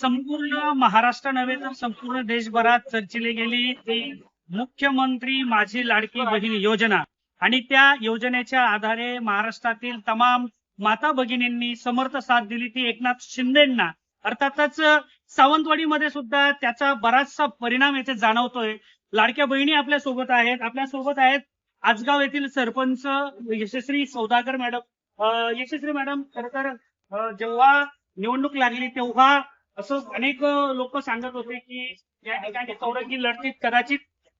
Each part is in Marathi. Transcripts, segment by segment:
संपूर्ण महाराष्ट्र नव्हे तर संपूर्ण देशभरात चर्चिली गेली ती मुख्यमंत्री माझी लाडकी बहीण योजना. आणि त्या योजनेच्या आधारे महाराष्ट्रातील तमाम माता भगिनींनी समर्थ साथ दिली ती एकनाथ शिंदेना. अर्थातच सावंतवाडीमध्ये सुद्धा त्याचा बराचसा परिणाम येथे जाणवतोय. लाडक्या बहिणी आपल्यासोबत आहेत. आपल्यासोबत आहेत आजगाव येथील सरपंच यशस्वी सौदागर मॅडम. अं, यशस्वी मॅडम खर तर जेव्हा निवडणूक लागली तेव्हा असं अनेक लोक सांगत होते की या ठिकाणी चौरंगी लढतीत कदाचित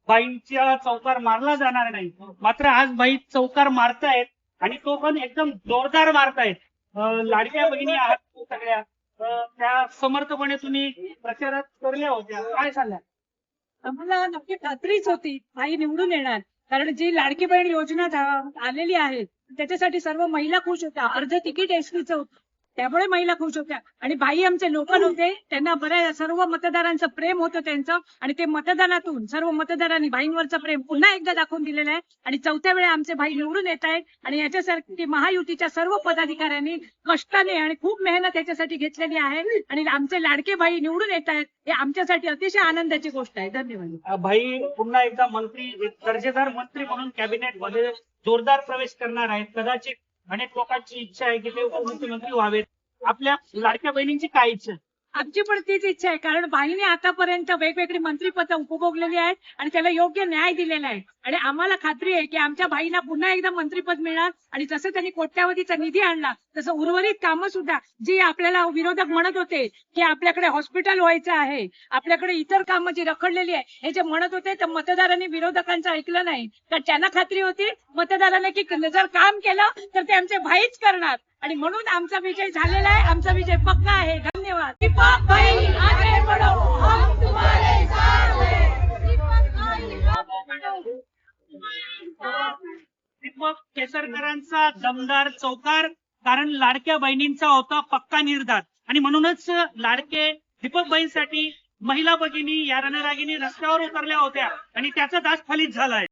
बाईंचा चौकार मारला जाणार नाही. मात्र आज बाई चौकार मारतायत आणि तो पण एकदम जोरदार मारतायत. अं, लाडक्या बहिणी आहात सगळ्या. त्या समर्थपणे तुम्ही प्रचारात करल्या होत्या. काय सांगा आम्हाला नक्की खात्रीच होती. आई निवडून येणार. कारण जी लाडकी बहीण योजना आलेली आहे त्याच्यासाठी सर्व महिला खुश होत्या. अर्ध तिकीट एसटीचं होतं. त्यामुळे महिला खुश होत्या. आणि बाई आमचे लोकल होते. त्यांना बऱ्या सर्व मतदारांचं प्रेम होतं त्यांचं. आणि ते मतदानातून सर्व मतदारांनी भाईंवरचं प्रेम पुन्हा एकदा दाखवून दिलेलं आहे. आणि चौथ्या वेळा आमचे भाई निवडून येत आहेत. आणि याच्यासाठी महायुतीच्या सर्व पदाधिकाऱ्यांनी कष्टाने आणि खूप मेहनत याच्यासाठी घेतलेली आहे. आणि आमचे लाडके भाई निवडून येत आहेत. हे आमच्यासाठी अतिशय आनंदाची गोष्ट आहे. धन्यवाद. भाई पुन्हा एकदा मंत्री दर्जेदार मंत्री म्हणून कॅबिनेटमध्ये जोरदार प्रवेश करणार आहेत. कदाचित अनेक लोकांची इच्छा आहे की ते उपमुख्यमंत्री व्हावेत आपल्या लाडक्या बहिणींची काय इच्छा आहे? आमची पण तीच इच्छा आहे. कारण बाईने आतापर्यंत वेगवेगळी मंत्रीपद उपभोगलेली आहेत आणि त्याला योग्य न्याय दिलेला आहे. आणि आम्हाला खात्री आहे की आमच्या बाईला पुन्हा एकदा मंत्रीपद मिळणार आणि जसं त्यांनी कोट्यावधीचा निधी आणला तसं उर्वरित कामं सुद्धा जी आपल्याला विरोधक म्हणत होते की आपल्याकडे हॉस्पिटल व्हायचं आहे आपल्याकडे इतर कामं जी रखडलेली आहे हे जे म्हणत होते तर मतदारांनी विरोधकांचं ऐकलं नाही. तर त्यांना खात्री होती मतदारांनी की जर काम केलं तर ते आमचे भाईच करणार. आणि म्हणून आमचा विजय झालेला आहे आमचा विजय पक्का आहे. दीपक केसरकरांचा दमदार चौकार कारण लाडक्या बहिणींचा होता पक्का निर्धार. आणि म्हणूनच लाडके दीपक बहिणीसाठी महिला भगिनी या रणरागिनी रस्त्यावर उतरल्या होत्या आणि त्याचा दास फलित झालाय